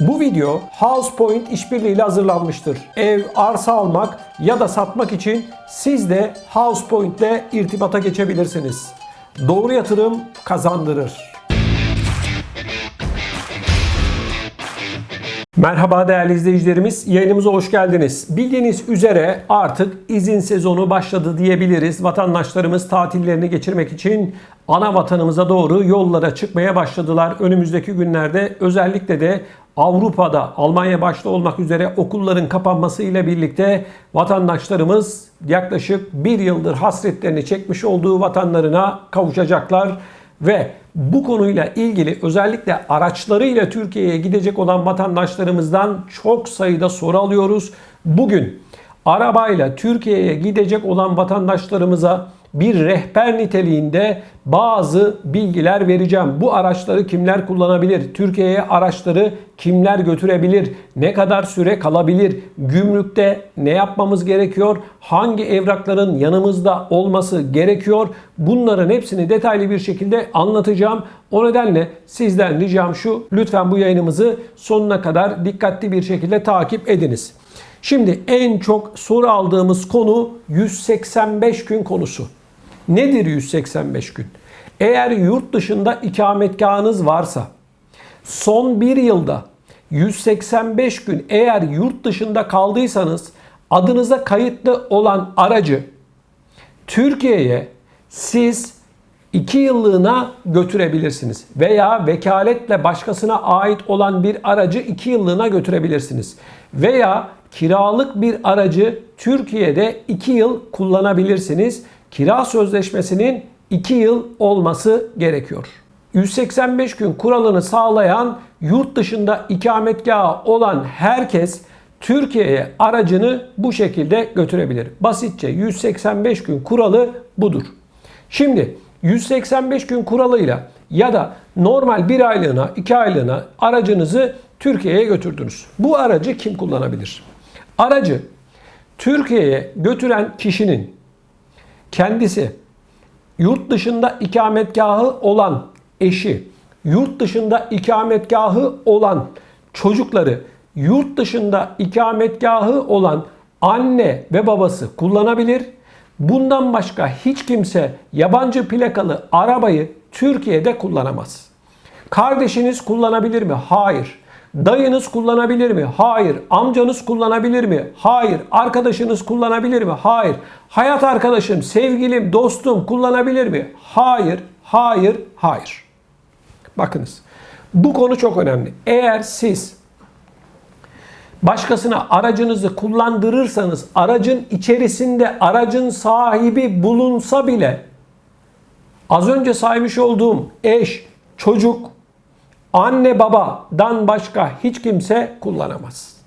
Bu video House Point işbirliğiyle hazırlanmıştır. Ev, arsa almak ya da satmak için siz de House Point ile irtibata geçebilirsiniz. Doğru yatırım kazandırır. Merhaba değerli izleyicilerimiz, yayınımıza hoş geldiniz. Bildiğiniz üzere artık izin sezonu başladı diyebiliriz. Vatandaşlarımız tatillerini geçirmek için ana vatanımıza doğru yollara çıkmaya başladılar. Önümüzdeki günlerde özellikle de Avrupa'da Almanya başta olmak üzere okulların kapanması ile birlikte vatandaşlarımız yaklaşık bir yıldır hasretlerini çekmiş olduğu vatanlarına kavuşacaklar ve bu konuyla ilgili özellikle araçlarıyla Türkiye'ye gidecek olan vatandaşlarımızdan çok sayıda soru alıyoruz. Bugün arabayla Türkiye'ye gidecek olan vatandaşlarımıza bir rehber niteliğinde bazı bilgiler vereceğim. Bu araçları kimler kullanabilir? Türkiye'ye araçları kimler götürebilir? Ne kadar süre kalabilir? Gümrükte ne yapmamız gerekiyor? Hangi evrakların yanımızda olması gerekiyor? Bunların hepsini detaylı bir şekilde anlatacağım. O nedenle sizden ricam şu. Lütfen bu yayınımızı sonuna kadar dikkatli bir şekilde takip ediniz. Şimdi en çok soru aldığımız konu 185 gün konusu. Nedir 185 gün? Eğer yurt dışında ikametgahınız varsa son bir yılda 185 gün eğer yurt dışında kaldıysanız adınıza kayıtlı olan aracı Türkiye'ye siz 2 yıllığına götürebilirsiniz. Veya vekaletle başkasına ait olan bir aracı 2 yıllığına götürebilirsiniz. Veya kiralık bir aracı Türkiye'de 2 yıl kullanabilirsiniz. Kira sözleşmesinin 2 yıl olması gerekiyor. 185 gün kuralını sağlayan yurt dışında ikametgahı olan herkes Türkiye'ye aracını bu şekilde götürebilir. Basitçe 185 gün kuralı budur. Şimdi 185 gün kuralıyla ya da normal bir aylığına, iki aylığına aracınızı Türkiye'ye götürdünüz. Bu aracı kim kullanabilir? Aracı Türkiye'ye götüren kişinin kendisi yurt dışında ikametgahı olan eşi, yurt dışında ikametgahı olan çocukları, yurt dışında ikametgahı olan anne ve babası kullanabilir. Bundan başka hiç kimse yabancı plakalı arabayı Türkiye'de kullanamaz. Kardeşiniz kullanabilir mi? Hayır. Dayınız kullanabilir mi? Hayır. Amcanız kullanabilir mi? Hayır. Arkadaşınız kullanabilir mi? Hayır. Hayat arkadaşım, sevgilim, dostum kullanabilir mi? Hayır. Hayır. Hayır. Bakınız. Bu konu çok önemli. Eğer siz başkasına aracınızı kullandırırsanız aracın içerisinde aracın sahibi bulunsa bile az önce saymış olduğum eş, çocuk, anne babadan başka hiç kimse kullanamaz.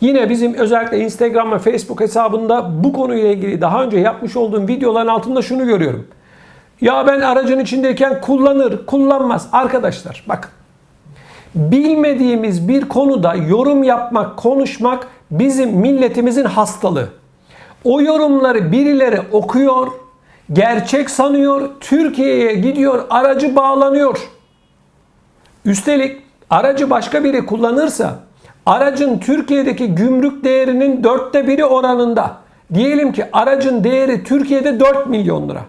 Yine bizim özellikle Instagram ve Facebook hesabında bu konuyla ilgili daha önce yapmış olduğum videoların altında şunu görüyorum. Ya ben aracın içindeyken kullanır, kullanmaz. Arkadaşlar bakın. Bilmediğimiz bir konuda yorum yapmak, konuşmak bizim milletimizin hastalığı. O yorumları birileri okuyor, gerçek sanıyor, Türkiye'ye gidiyor, aracı bağlanıyor. Üstelik aracı başka biri kullanırsa aracın Türkiye'deki gümrük değerinin dörtte biri oranında diyelim ki aracın değeri Türkiye'de 4 milyon lira.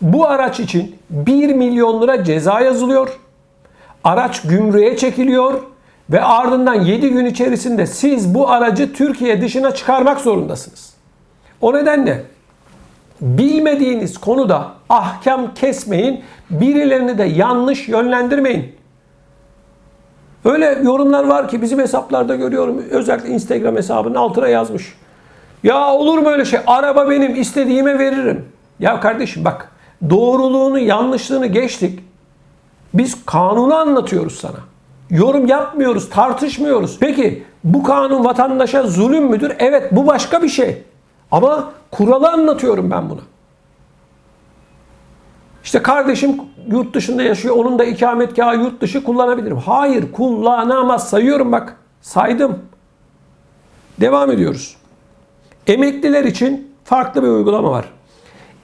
Bu araç için 1 milyon lira ceza yazılıyor. Araç gümrüğe çekiliyor ve ardından 7 gün içerisinde siz bu aracı Türkiye dışına çıkarmak zorundasınız. O nedenle bilmediğiniz konuda ahkam kesmeyin, birilerini de yanlış yönlendirmeyin. Öyle yorumlar var ki bizim hesaplarda görüyorum. Özellikle Instagram hesabının altına yazmış. Ya olur mu öyle şey? Araba benim istediğime veririm. Ya kardeşim bak doğruluğunu yanlışlığını geçtik. Biz kanunu anlatıyoruz sana. Yorum yapmıyoruz, tartışmıyoruz. Peki bu kanun vatandaşa zulüm müdür? Evet bu başka bir şey. Ama kuralı anlatıyorum ben buna. İşte kardeşim yurt dışında yaşıyor. Onun da ikametgahı yurt dışı kullanabilirim. Hayır kullanamaz. Sayıyorum bak. Saydım. Devam ediyoruz. Emekliler için farklı bir uygulama var.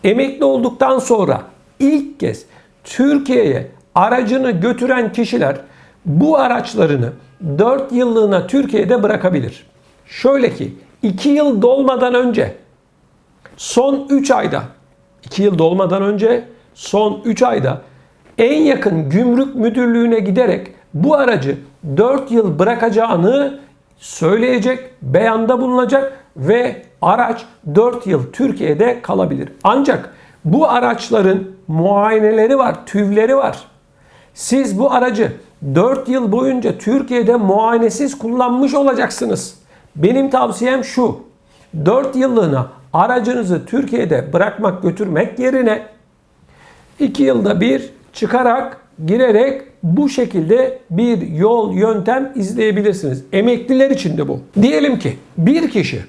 Emekli olduktan sonra ilk kez Türkiye'ye aracını götüren kişiler bu araçlarını 4 yıllığına Türkiye'de bırakabilir. Şöyle ki 2 yıl dolmadan önce son 3 ayda 2 yıl dolmadan önce son 3 ayda en yakın gümrük müdürlüğüne giderek bu aracı 4 yıl bırakacağını söyleyecek, beyanda bulunacak ve araç 4 yıl Türkiye'de kalabilir. Ancak bu araçların muayeneleri var, tüvleri var. Siz bu aracı 4 yıl boyunca Türkiye'de muayenesiz kullanmış olacaksınız. Benim tavsiyem şu. 4 yıllığına aracınızı Türkiye'de bırakmak götürmek yerine 2 yılda bir çıkarak girerek bu şekilde bir yol yöntem izleyebilirsiniz. Emekliler için de bu. Diyelim ki bir kişi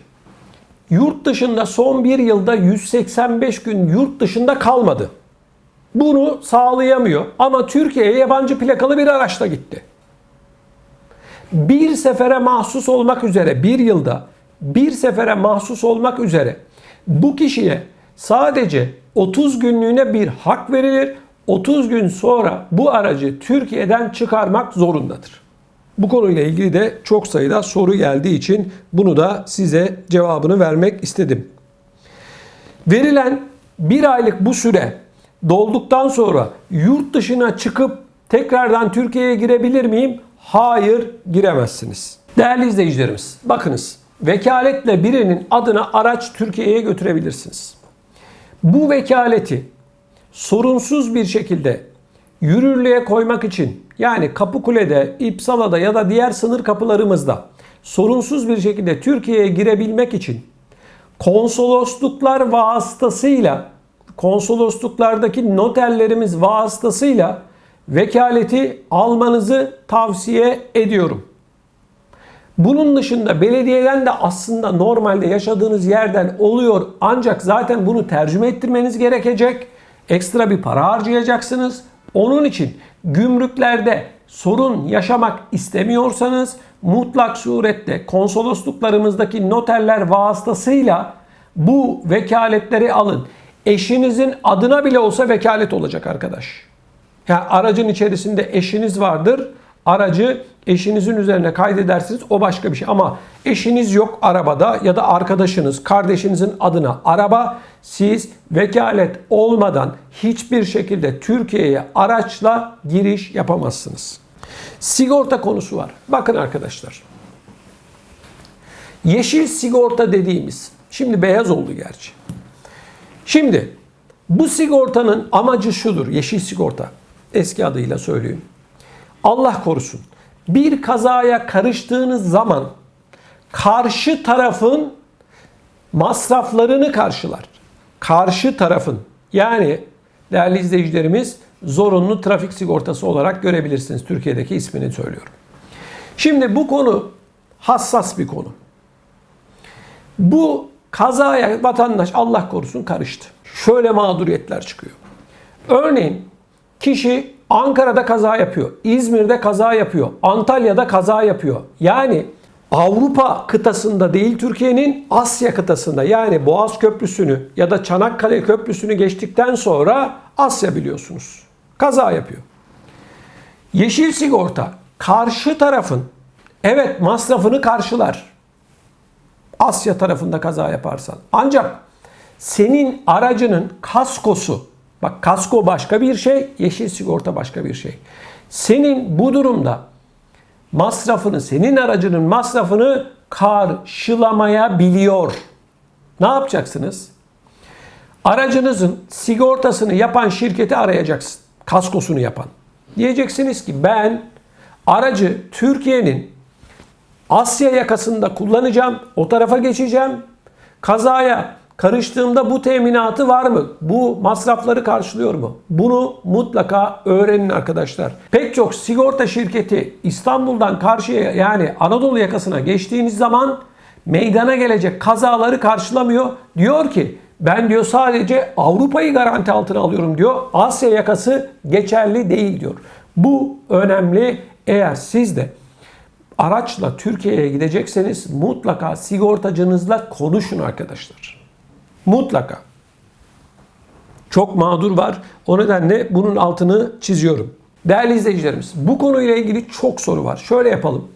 yurt dışında son bir yılda 185 gün yurt dışında kalmadı. Bunu sağlayamıyor ama Türkiye'ye yabancı plakalı bir araçla gitti. Bir sefere mahsus olmak üzere bir yılda bir sefere mahsus olmak üzere bu kişiye sadece 30 günlüğüne bir hak verilir. 30 gün sonra bu aracı Türkiye'den çıkarmak zorundadır. Bu konuyla ilgili de çok sayıda soru geldiği için bunu da size cevabını vermek istedim. Verilen bir aylık bu süre dolduktan sonra yurt dışına çıkıp tekrardan Türkiye'ye girebilir miyim? Hayır giremezsiniz. Değerli izleyicilerimiz bakınız vekaletle birinin adına araç Türkiye'ye götürebilirsiniz. Bu vekaleti sorunsuz bir şekilde yürürlüğe koymak için yani Kapıkule'de, İpsala'da ya da diğer sınır kapılarımızda sorunsuz bir şekilde Türkiye'ye girebilmek için konsolosluklar vasıtasıyla konsolosluklardaki noterlerimiz vasıtasıyla vekaleti almanızı tavsiye ediyorum. Bunun dışında belediyeden de aslında normalde yaşadığınız yerden oluyor ancak zaten bunu tercüme ettirmeniz gerekecek. Ekstra bir para harcayacaksınız. Onun için gümrüklerde sorun yaşamak istemiyorsanız mutlak surette konsolosluklarımızdaki noterler vasıtasıyla bu vekaletleri alın. Eşinizin adına bile olsa vekalet olacak arkadaş. Yani aracın içerisinde eşiniz vardır. Aracı eşinizin üzerine kaydedersiniz o başka bir şey. Ama eşiniz yok arabada ya da arkadaşınız, kardeşinizin adına araba siz vekalet olmadan hiçbir şekilde Türkiye'ye araçla giriş yapamazsınız. Sigorta konusu var. Bakın arkadaşlar. Yeşil sigorta dediğimiz, şimdi beyaz oldu gerçi. Şimdi bu sigortanın amacı şudur. Yeşil sigorta. Eski adıyla söyleyeyim. Allah korusun. Bir kazaya karıştığınız zaman karşı tarafın masraflarını karşılar. Karşı tarafın yani değerli izleyicilerimiz zorunlu trafik sigortası olarak görebilirsiniz. Türkiye'deki ismini söylüyorum. Şimdi bu konu hassas bir konu. Bu kazaya vatandaş Allah korusun karıştı. Şöyle mağduriyetler çıkıyor. Örneğin kişi Ankara'da kaza yapıyor, İzmir'de kaza yapıyor, Antalya'da kaza yapıyor. Yani Avrupa kıtasında değil Türkiye'nin Asya kıtasında yani Boğaz Köprüsü'nü ya da Çanakkale Köprüsü'nü geçtikten sonra Asya biliyorsunuz. Kaza yapıyor. Yeşil sigorta karşı tarafın evet masrafını karşılar. Asya tarafında kaza yaparsan. Ancak senin aracının kaskosu, bak kasko başka bir şey, yeşil sigorta başka bir şey. Senin bu durumda masrafını, senin aracının masrafını karşılamayabiliyor. Ne yapacaksınız? Aracınızın sigortasını yapan şirketi arayacaksın. Kaskosunu yapan. Diyeceksiniz ki ben aracı Türkiye'nin Asya yakasında kullanacağım. O tarafa geçeceğim. Kazaya karıştığımda bu teminatı var mı? Bu masrafları karşılıyor mu? Bunu mutlaka öğrenin arkadaşlar. Pek çok sigorta şirketi İstanbul'dan karşıya yani Anadolu yakasına geçtiğiniz zaman meydana gelecek kazaları karşılamıyor. Diyor ki ben diyor sadece Avrupa'yı garanti altına alıyorum diyor. Asya yakası geçerli değil diyor. Bu önemli. Eğer siz de araçla Türkiye'ye gidecekseniz mutlaka sigortacınızla konuşun arkadaşlar. Mutlaka. Çok mağdur var. O nedenle bunun altını çiziyorum. Değerli izleyicilerimiz bu konuyla ilgili çok soru var. Şöyle yapalım.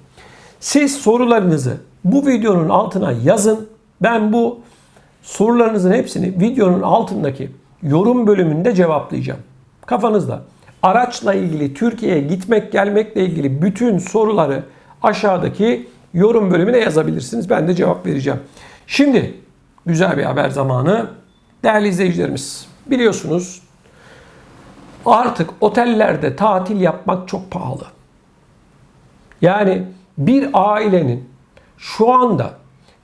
Siz sorularınızı bu videonun altına yazın. Ben bu sorularınızın hepsini videonun altındaki yorum bölümünde cevaplayacağım. Kafanızda araçla ilgili Türkiye'ye gitmek gelmekle ilgili bütün soruları aşağıdaki yorum bölümüne yazabilirsiniz. Ben de cevap vereceğim. Şimdi güzel bir haber zamanı. Değerli izleyicilerimiz biliyorsunuz artık otellerde tatil yapmak çok pahalı. Yani bir ailenin şu anda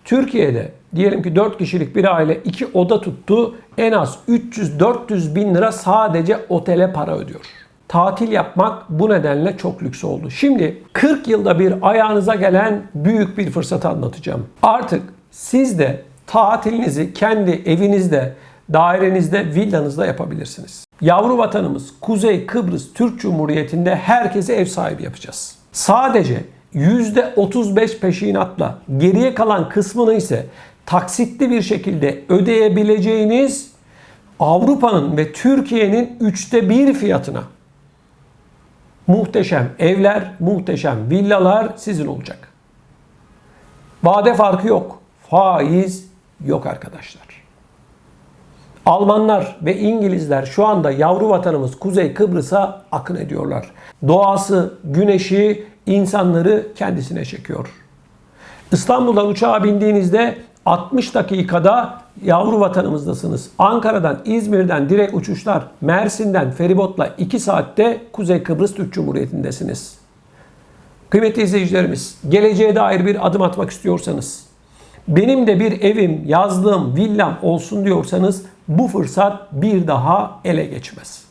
Türkiye'de diyelim ki 4 kişilik bir aile 2 oda tuttu en az 300-400 bin lira sadece otele para ödüyor. Tatil yapmak bu nedenle çok lüks oldu. Şimdi 40 yılda bir ayağınıza gelen büyük bir fırsat anlatacağım. Artık siz de tatilinizi kendi evinizde, dairenizde, villanızda yapabilirsiniz. Yavru vatanımız Kuzey Kıbrıs Türk Cumhuriyeti'nde herkese ev sahibi yapacağız. Sadece %35 peşinatla geriye kalan kısmını ise taksitli bir şekilde ödeyebileceğiniz Avrupa'nın ve Türkiye'nin üçte bir fiyatına muhteşem evler, muhteşem villalar sizin olacak. Vade farkı yok. Faiz yok arkadaşlar. Almanlar ve İngilizler şu anda yavru vatanımız Kuzey Kıbrıs'a akın ediyorlar. Doğası, güneşi, insanları kendisine çekiyor. İstanbul'dan uçağa bindiğinizde 60 dakikada yavru vatanımızdasınız. Ankara'dan, İzmir'den direkt uçuşlar, Mersin'den feribotla 2 saatte Kuzey Kıbrıs Türk Cumhuriyeti'ndesiniz. Kıymetli izleyicilerimiz, geleceğe dair bir adım atmak istiyorsanız, benim de bir evim, yazlığım, villam olsun diyorsanız bu fırsat bir daha ele geçmez.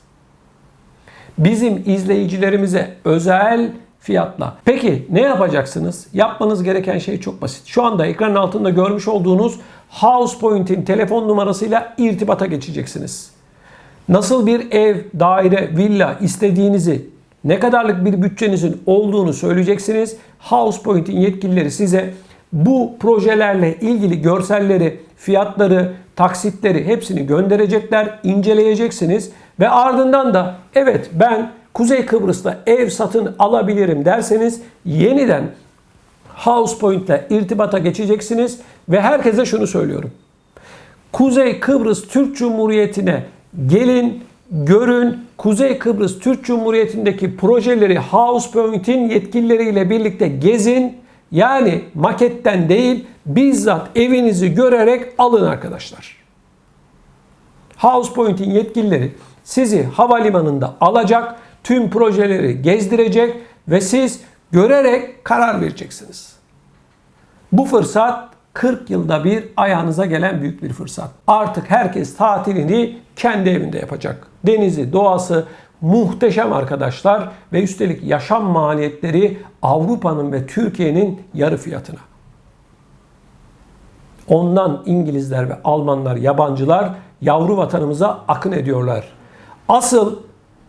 Bizim izleyicilerimize özel fiyatla. Peki ne yapacaksınız? Yapmanız gereken şey çok basit. Şu anda ekranın altında görmüş olduğunuz House Point'in telefon numarasıyla irtibata geçeceksiniz. Nasıl bir ev, daire, villa istediğinizi, ne kadarlık bir bütçenizin olduğunu söyleyeceksiniz. House Point'in yetkilileri size bu projelerle ilgili görselleri, fiyatları, taksitleri hepsini gönderecekler, inceleyeceksiniz ve ardından da evet ben Kuzey Kıbrıs'ta ev satın alabilirim derseniz yeniden House Point ile irtibata geçeceksiniz ve herkese şunu söylüyorum. Kuzey Kıbrıs Türk Cumhuriyeti'ne gelin, görün. Kuzey Kıbrıs Türk Cumhuriyeti'ndeki projeleri House Point'in yetkilileriyle birlikte gezin. Yani maketten değil, bizzat evinizi görerek alın arkadaşlar. House Point'in yetkilileri sizi havalimanında alacak, tüm projeleri gezdirecek ve siz görerek karar vereceksiniz. Bu fırsat 40 yılda bir ayağınıza gelen büyük bir fırsat. Artık herkes tatilini kendi evinde yapacak. Denizi, doğası muhteşem arkadaşlar ve üstelik yaşam maliyetleri Avrupa'nın ve Türkiye'nin yarı fiyatına. Ondan İngilizler ve Almanlar, yabancılar yavru vatanımıza akın ediyorlar. Asıl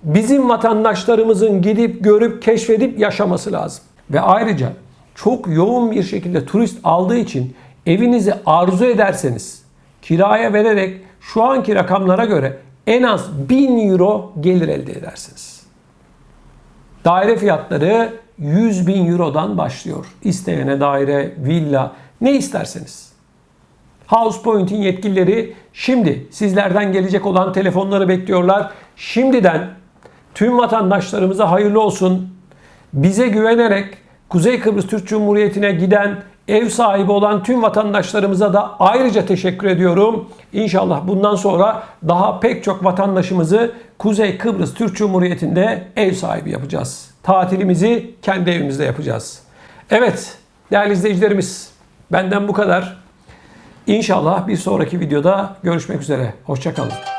bizim vatandaşlarımızın gidip görüp keşfedip yaşaması lazım. Ve ayrıca çok yoğun bir şekilde turist aldığı için evinizi arzu ederseniz kiraya vererek şu anki rakamlara göre en az 1000 euro gelir elde edersiniz. Daire fiyatları 100 bin eurodan başlıyor. İsteyene daire, villa ne isterseniz. House Point'in yetkilileri şimdi sizlerden gelecek olan telefonları bekliyorlar. Şimdiden tüm vatandaşlarımıza hayırlı olsun. Bize güvenerek Kuzey Kıbrıs Türk Cumhuriyeti'ne giden ev sahibi olan tüm vatandaşlarımıza da ayrıca teşekkür ediyorum. İnşallah bundan sonra daha pek çok vatandaşımızı Kuzey Kıbrıs Türk Cumhuriyeti'nde ev sahibi yapacağız. Tatilimizi kendi evimizde yapacağız. Evet değerli izleyicilerimiz benden bu kadar. İnşallah bir sonraki videoda görüşmek üzere. Hoşçakalın.